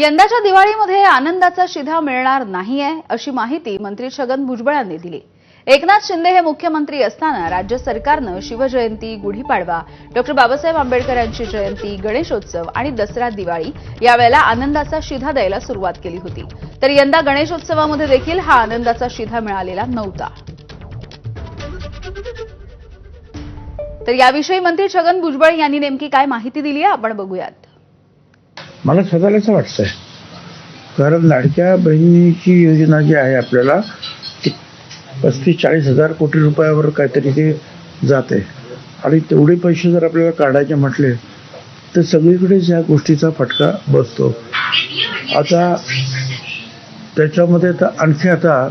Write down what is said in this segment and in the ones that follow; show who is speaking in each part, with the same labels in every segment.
Speaker 1: यंदाच्या दिवाळीमध्ये आनंदाचा शिधा मिळणार नाहीये अशी माहिती मंत्री छगन भुजबळ यांनी दिली. एकनाथ शिंदे हे मुख्यमंत्री असताना राज्य सरकारनं शिवजयंती गुढीपाडवा डॉक्टर बाबासाहेब आंबेडकर यांची जयंती गणेशोत्सव आणि दसरा दिवाळी यावेळेला आनंदाचा शिधा द्यायला सुरुवात केली होती. तर यंदा गणेशोत्सवामध्ये देखील हा आनंदाचा शिधा मिळालेला नव्हता. तर याविषयी मंत्री छगन भुजबळ यांनी नेमकी काय माहिती दिली आहे आपण बघूयात.
Speaker 2: मला स्वतःला असं वाटतंय. कारण लाडक्या बहिणीची योजना जी आहे आपल्याला ती पस्तीस चाळीस हजार कोटी रुपयावर काहीतरी ते जाते. आणि तेवढे पैसे जर आपल्याला काढायचे म्हटले तर सगळीकडेच या गोष्टीचा फटका बसतो. आता त्याच्यामध्ये तर आणखी आता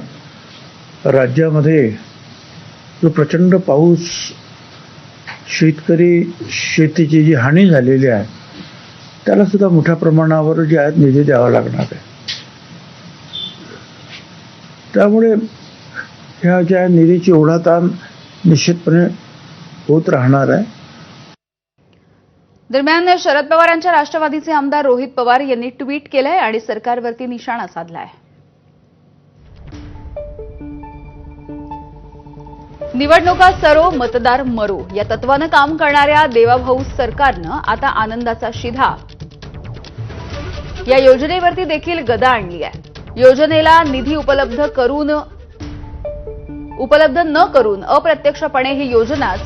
Speaker 2: राज्यामध्ये जो प्रचंड पाऊस शेतकरी शेतीची जी हानी झालेली आहे त्याला सुद्धा मोठ्या प्रमाणावर जे आहेत निधी द्यावा लागणार आहे. त्यामुळे ह्या ज्या निधीची ओढाताण निश्चितपणे होत राहणार आहे.
Speaker 1: दरम्यान शरद पवारांच्या राष्ट्रवादीचे आमदार रोहित पवार यांनी ट्विट केलंय आणि सरकारवरती निशाणा साधलाय. निवडणुका सरो मतदार मरो. या तत्वानं काम करणाऱ्या देवाभाऊ सरकारनं आता आनंदाचा शिधा. या योजनेवरती देखील गदा आणली आहे. योजनेला निधी उपलब्ध करून उपलब्ध न करून अप्रत्यक्षपणे ही योजनाच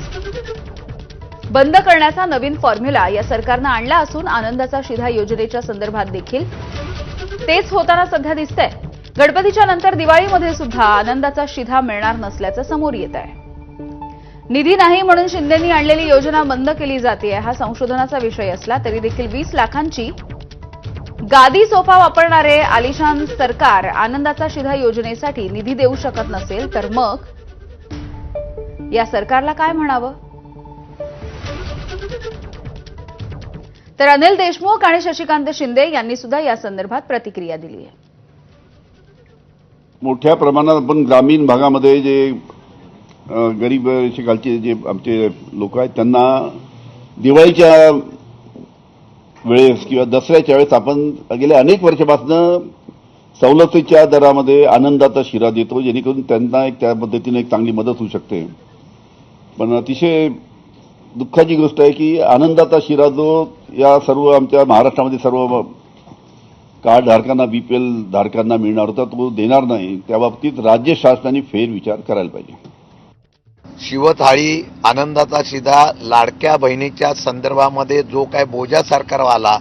Speaker 1: बंद करण्याचा नवीन फॉर्म्युला या सरकारनं आणला असून आनंदाचा शिधा योजनेच्या संदर्भात देखील तेच होताना सध्या दिसतंय. गणपतीच्या नंतर दिवाळीमध्ये सुद्धा आनंदाचा शिधा मिळणार नसल्याचं समोर येत आहे. निधी नाही म्हणून शिंदेंनी आणलेली योजना बंद केली जाते हा संशोधनाचा विषय असला तरी देखील वीस लाखांची गादी सोफा वापरणारे आलिशान सरकार आनंदाचा शिधा योजनेसाठी निधी देऊ शकत नसेल तर मग? या सरकारला काय म्हणावं? तर अनिल देशमुख आणि शशिकांत शिंदे यांनी सुद्धा या संदर्भात प्रतिक्रिया दिली आहे.
Speaker 3: मोठ्या प्रमाणात आपण ग्रामीण भागामध्ये जे गरीब खालचे जे आमचे लोक आहेत त्यांना दिवाळीच्या वेळेस किंवा दसऱ्याच्या वेळेस आपण गेल्या अनेक वर्षापासून सवलतीच्या दरामध्ये आनंदाचा शिरा देतो जेणेकरून त्यांना एक त्या पद्धतीने एक चांगली मदत होऊ शकते. पण अतिशय दुःखाची गोष्ट आहे की आनंदाचा शिरा जो या सर्व आमच्या महाराष्ट्रामध्ये सर्व कार्ड धारकांना बीपीएल धारकांना मिळणार होता तो देणार नाही. त्या बाबतीत राज्य शासनाने फेरविचार करायला पाहिजे.
Speaker 4: शिवथाळी आनंदाचा शिधा लाडक्या बहिणीच्या संदर्भामध्ये जो काय बोजा सरकारवाला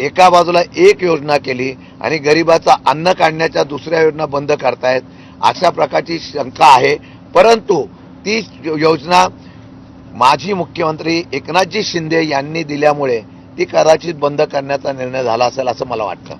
Speaker 4: एका बाजूला एक योजना केली आणि गरिबाचा अन्न काढण्याच्या दुसऱ्या योजना बंद करतायत अशा प्रकारची शंका आहे. परंतु ती योजना माजी मुख्यमंत्री एकनाथजी शिंदे यांनी दिल्यामुळे ती कदाचित बंद करण्याचा निर्णय झाला असेल असं मला वाटतं.